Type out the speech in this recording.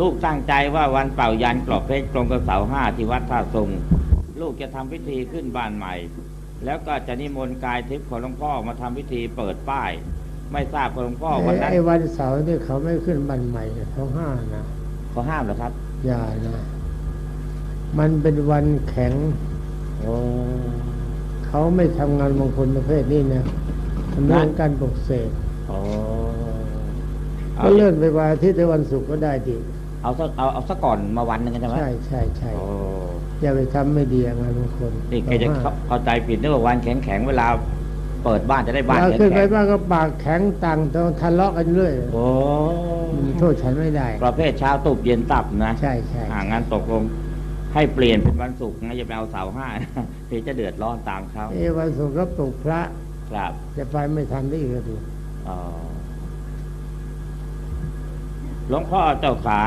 ลูกตั้งใจว่าวันเป่ายันกรอบเพชรตรงกับเสาห้าที่วัดท่าทรงลูกจะทำพิธีขึ้นบ้านใหม่ แล้วก็จะนิมนต์กายทิพย์ของหลวงพ่อมาทำพิธีเปิดป้าย ไม่ทราบว่าหลวงพ่อวันนั้นไอ้วันเสาร์ที่เขาไม่ขึ้นบันใหม่เนี่ยเขาห้ามนะเขาห้ามเหรอครับอย่านะ มันเป็นวันแข็งโอ้เขาไม่ทำงานมงคลประเภทนี้นะทำเรื่องการปลุกเสกโอ้เอาก็เลื่อนไปวันอาทิตย์หรือวันศุกร์ก็ได้ดิ เอาสักเอาเอาสักก่อนมาวันหนึ่งใช่ไหมใช่ใช่ใช่โอ้อย่าไปทำไม่ดีงานมงคลนี่ใครจะเข้าเข้าใจผิดนึกว่าวันแข็งแข็งๆเวลาเปิดบ้านจะได้บ้านเราแข็งขึ้นไปแข็งบ้างก็ปากแข็งต่างต้องทะเลาะกันเรื่อยโอ้มันโทษฉันไม่ได้ ประเภทเช้าตุบเย็นตับนะ ใช่ใช่อ่างานตกลงให้เปลี่ยนเป็นวันศุกร์นะอย่าไปเอาเสาร์ห้านะเดี๋ยวจะเดือดร้อนตามเขาเอ้วันศุกร์ก็ปลุกพระ ครับ จะไปไม่ทันได้อีกเลยอ๋อ หลวงพ่อเจ้าขา